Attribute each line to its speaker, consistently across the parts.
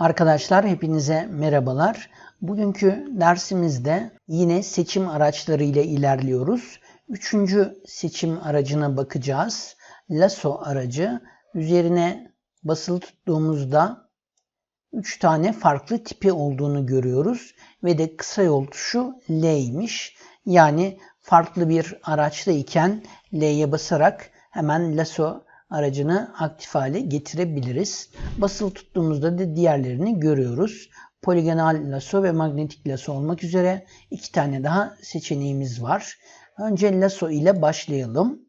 Speaker 1: Arkadaşlar hepinize merhabalar. Bugünkü dersimizde yine seçim araçları ile ilerliyoruz. Üçüncü seçim aracına bakacağız. Lasso aracı. Üzerine basılı tuttuğumuzda 3 tane farklı tipi olduğunu görüyoruz. Ve de kısa yol tuşu L'ymiş. Yani farklı bir araçta iken L'ye basarak hemen lasso aracını aktif hale getirebiliriz. Basılı tuttuğumuzda da diğerlerini görüyoruz. Poligonal lasso ve magnetik lasso olmak üzere iki tane daha seçeneğimiz var. Önce lasso ile başlayalım.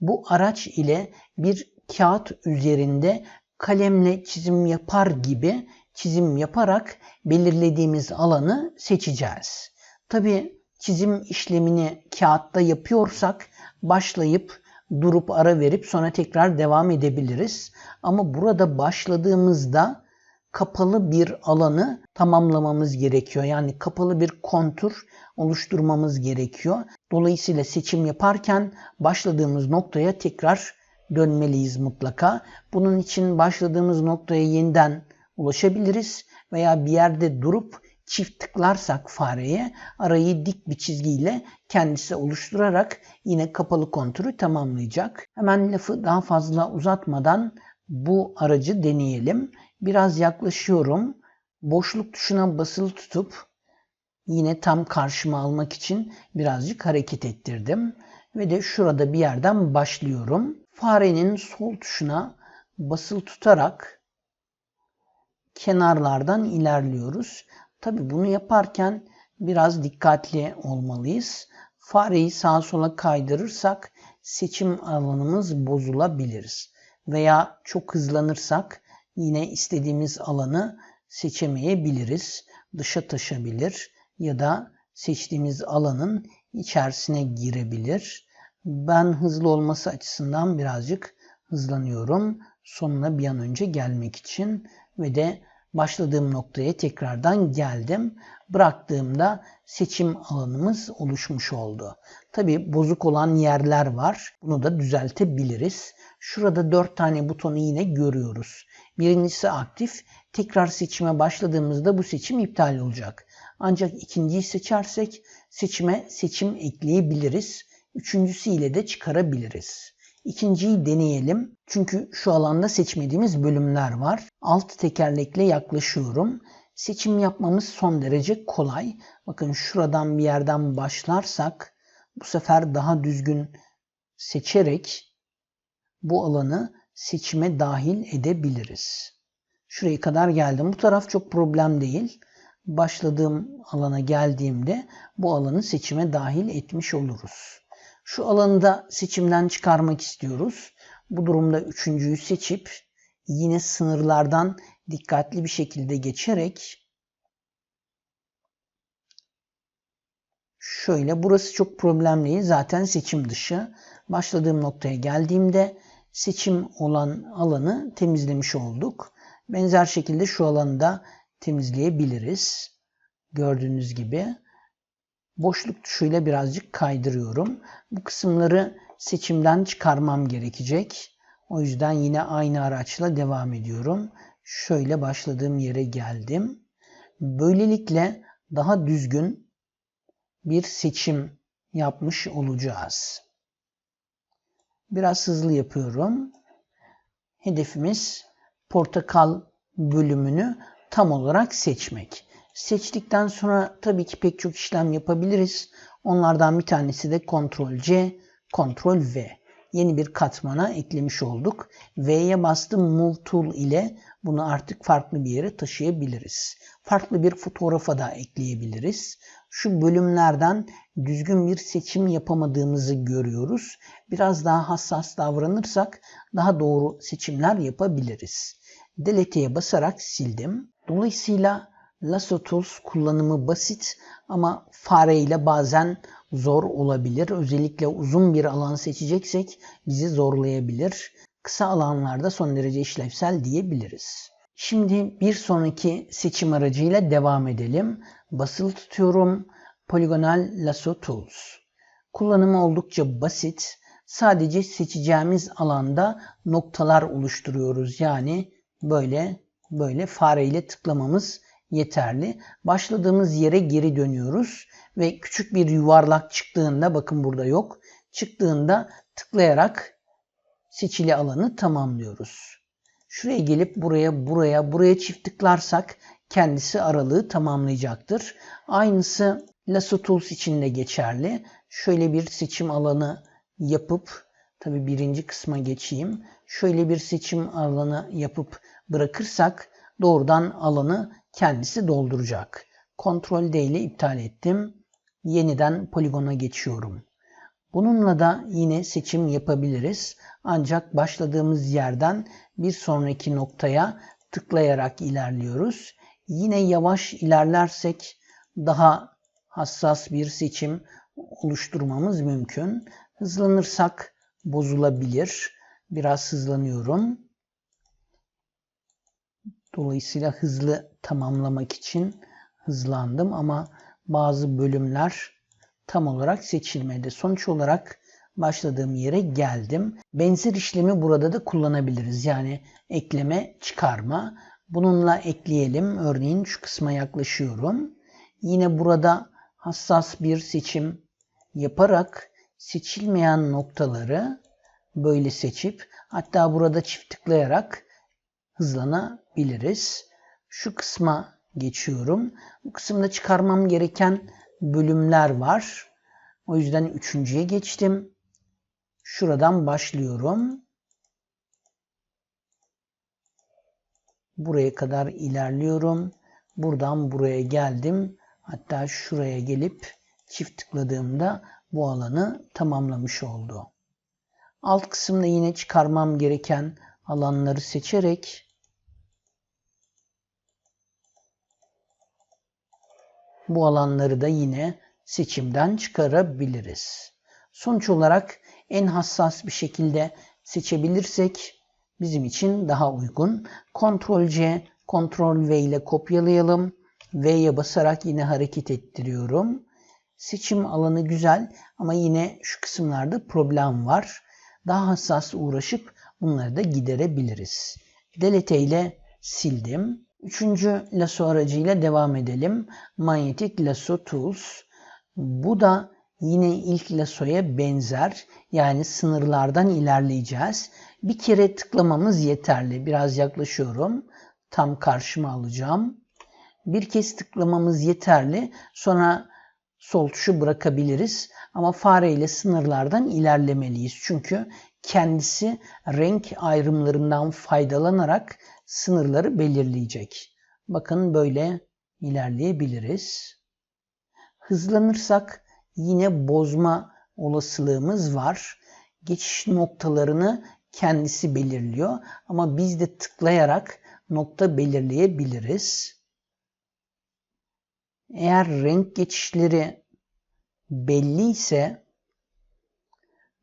Speaker 1: Bu araç ile bir kağıt üzerinde kalemle çizim yapar gibi çizim yaparak belirlediğimiz alanı seçeceğiz. Tabi çizim işlemini kağıtta yapıyorsak başlayıp durup ara verip sonra tekrar devam edebiliriz. Ama burada başladığımızda kapalı bir alanı tamamlamamız gerekiyor. Yani kapalı bir kontur oluşturmamız gerekiyor. Dolayısıyla seçim yaparken başladığımız noktaya tekrar dönmeliyiz mutlaka. Bunun için başladığımız noktaya yeniden ulaşabiliriz veya bir yerde durup çift tıklarsak fareye arayı dik bir çizgiyle kendisi oluşturarak yine kapalı konturu tamamlayacak. Hemen lafı daha fazla uzatmadan bu aracı deneyelim. Biraz yaklaşıyorum. Boşluk tuşuna basılı tutup yine tam karşıma almak için birazcık hareket ettirdim. Ve de şurada bir yerden başlıyorum. Farenin sol tuşuna basılı tutarak kenarlardan ilerliyoruz. Tabi bunu yaparken biraz dikkatli olmalıyız. Fareyi sağa sola kaydırırsak seçim alanımız bozulabiliriz. Veya çok hızlanırsak yine istediğimiz alanı seçemeyebiliriz. Dışa taşabilir ya da seçtiğimiz alanın içerisine girebilir. Ben hızlı olması açısından birazcık hızlanıyorum. Sonuna bir an önce gelmek için ve de başladığım noktaya tekrardan geldim. Bıraktığımda seçim alanımız oluşmuş oldu. Tabi bozuk olan yerler var. Bunu da düzeltebiliriz. Şurada 4 tane butonu yine görüyoruz. Birincisi aktif. Tekrar seçime başladığımızda bu seçim iptal olacak. Ancak ikinciyi seçersek seçime seçim ekleyebiliriz. Üçüncüsüyle de çıkarabiliriz. İkinciyi deneyelim. Çünkü şu alanda seçmediğimiz bölümler var. Alt tekerlekle yaklaşıyorum. Seçim yapmamız son derece kolay. Bakın şuradan bir yerden başlarsak bu sefer daha düzgün seçerek bu alanı seçime dahil edebiliriz. Şuraya kadar geldim. Bu taraf çok problem değil. Başladığım alana geldiğimde bu alanı seçime dahil etmiş oluruz. Şu alanı seçimden çıkarmak istiyoruz. Bu durumda üçüncüyü seçip yine sınırlardan dikkatli bir şekilde geçerek şöyle burası çok problem değil. Zaten seçim dışı. Başladığım noktaya geldiğimde seçim olan alanı temizlemiş olduk. Benzer şekilde şu alanı da temizleyebiliriz. Gördüğünüz gibi boşluk tuşuyla birazcık kaydırıyorum. Bu kısımları seçimden çıkarmam gerekecek. O yüzden yine aynı araçla devam ediyorum. Şöyle başladığım yere geldim. Böylelikle daha düzgün bir seçim yapmış olacağız. Biraz hızlı yapıyorum. Hedefimiz portakal bölümünü tam olarak seçmek. Seçtikten sonra tabii ki pek çok işlem yapabiliriz. Onlardan bir tanesi de Ctrl C, Ctrl V. Yeni bir katmana eklemiş olduk. V'ye bastım Move Tool ile bunu artık farklı bir yere taşıyabiliriz. Farklı bir fotoğrafa da ekleyebiliriz. Şu bölümlerden düzgün bir seçim yapamadığımızı görüyoruz. Biraz daha hassas davranırsak daha doğru seçimler yapabiliriz. Delete'ye basarak sildim. Dolayısıyla Lasso Tools kullanımı basit ama fare ile bazen zor olabilir. Özellikle uzun bir alan seçeceksek bizi zorlayabilir. Kısa alanlarda son derece işlevsel diyebiliriz. Şimdi bir sonraki seçim aracıyla devam edelim. Basılı tutuyorum. Polygonal Lasso Tools. Kullanımı oldukça basit. Sadece seçeceğimiz alanda noktalar oluşturuyoruz. Yani böyle Böyle fareyle tıklamamız yeterli. Başladığımız yere geri dönüyoruz ve küçük bir yuvarlak çıktığında bakın burada yok. Çıktığında tıklayarak seçili alanı tamamlıyoruz. Şuraya gelip buraya, buraya, buraya çift tıklarsak kendisi aralığı tamamlayacaktır. Aynısı Lasso Tools için de geçerli. Şöyle bir seçim alanı yapıp, tabi birinci kısma geçeyim. Şöyle bir seçim alanı yapıp bırakırsak doğrudan alanı kendisi dolduracak. Ctrl D ile iptal ettim. Yeniden poligona geçiyorum. Bununla da yine seçim yapabiliriz. Ancak başladığımız yerden bir sonraki noktaya tıklayarak ilerliyoruz. Yine yavaş ilerlersek daha hassas bir seçim oluşturmamız mümkün. Hızlanırsak bozulabilir. Biraz hızlanıyorum. Dolayısıyla hızlı tamamlamak için hızlandım ama bazı bölümler tam olarak seçilmedi. Sonuç olarak başladığım yere geldim. Benzer işlemi burada da kullanabiliriz. Yani ekleme, çıkarma. Bununla ekleyelim. Örneğin şu kısma yaklaşıyorum. Yine burada hassas bir seçim yaparak seçilmeyen noktaları böyle seçip hatta burada çift tıklayarak hızlanabiliriz. Şu kısma geçiyorum. Bu kısımda çıkarmam gereken bölümler var. O yüzden üçüncüye geçtim. Şuradan başlıyorum. Buraya kadar ilerliyorum. Buradan buraya geldim. Hatta şuraya gelip çift tıkladığımda bu alanı tamamlamış oldu. Alt kısımda yine çıkarmam gereken alanları seçerek bu alanları da yine seçimden çıkarabiliriz. Sonuç olarak en hassas bir şekilde seçebilirsek bizim için daha uygun. Ctrl C, Ctrl V ile kopyalayalım. V'ye basarak yine hareket ettiriyorum. Seçim alanı güzel ama yine şu kısımlarda problem var. Daha hassas uğraşıp bunları da giderebiliriz. Delete ile sildim. Üçüncü lasso aracıyla devam edelim. Magnetic Lasso Tools. Bu da yine ilk lassoya benzer. Yani sınırlardan ilerleyeceğiz. Bir kere tıklamamız yeterli. Biraz yaklaşıyorum. Tam karşıma alacağım. Bir kez tıklamamız yeterli. Sonra sol tuşu bırakabiliriz. Ama fare ile sınırlardan ilerlemeliyiz. Çünkü kendisi renk ayrımlarından faydalanarak sınırları belirleyecek. Bakın böyle ilerleyebiliriz. Hızlanırsak yine bozma olasılığımız var. Geçiş noktalarını kendisi belirliyor ama biz de tıklayarak nokta belirleyebiliriz. Eğer renk geçişleri belli ise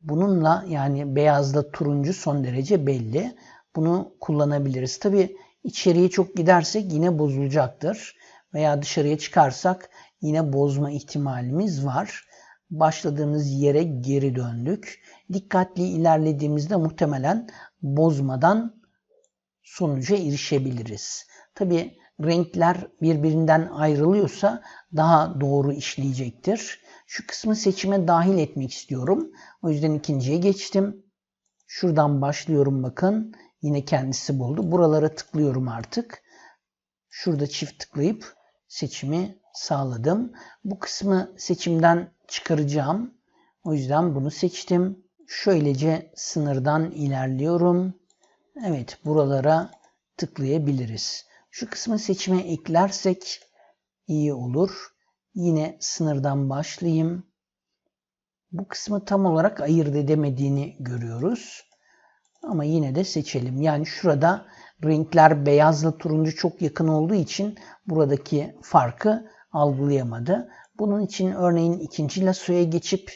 Speaker 1: bununla yani beyazla turuncu son derece belli. Bunu kullanabiliriz. Tabi içeriye çok gidersek yine bozulacaktır. Veya dışarıya çıkarsak yine bozma ihtimalimiz var. Başladığımız yere geri döndük. Dikkatli ilerlediğimizde muhtemelen bozmadan sonuca erişebiliriz. Tabi renkler birbirinden ayrılıyorsa daha doğru işleyecektir. Şu kısmı seçime dahil etmek istiyorum. O yüzden ikinciye geçtim. Şuradan başlıyorum bakın. Yine kendisi buldu. Buralara tıklıyorum artık. Şurada çift tıklayıp seçimi sağladım. Bu kısmı seçimden çıkaracağım. O yüzden bunu seçtim. Şöylece sınırdan ilerliyorum. Evet buralara tıklayabiliriz. Şu kısmı seçime eklersek iyi olur. Yine sınırdan başlayayım. Bu kısmı tam olarak ayırt edemediğini görüyoruz. Ama yine de seçelim. Yani şurada renkler beyazla turuncu çok yakın olduğu için buradaki farkı algılayamadı. Bunun için örneğin ikinci lassoya geçip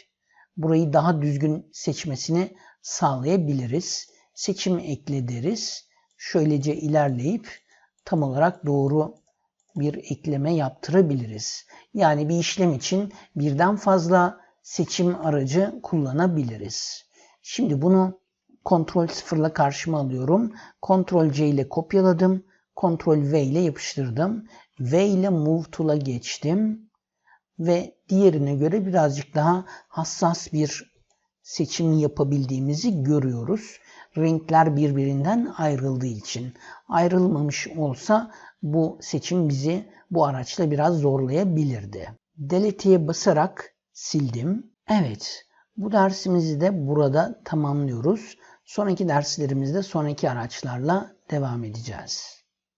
Speaker 1: burayı daha düzgün seçmesini sağlayabiliriz. Seçim ekle deriz. Şöylece ilerleyip tam olarak doğru bir ekleme yaptırabiliriz. Yani bir işlem için birden fazla seçim aracı kullanabiliriz. Şimdi bunu Ctrl 0 ile karşıma alıyorum. Ctrl C ile kopyaladım. Ctrl V ile yapıştırdım. V ile Move Tool'a geçtim. Ve diğerine göre birazcık daha hassas bir seçim yapabildiğimizi görüyoruz. Renkler birbirinden ayrıldığı için. Ayrılmamış olsa bu seçim bizi bu araçla biraz zorlayabilirdi. Delete'ye basarak sildim. Evet, bu dersimizi de burada tamamlıyoruz. Sonraki derslerimizde sonraki araçlarla devam edeceğiz.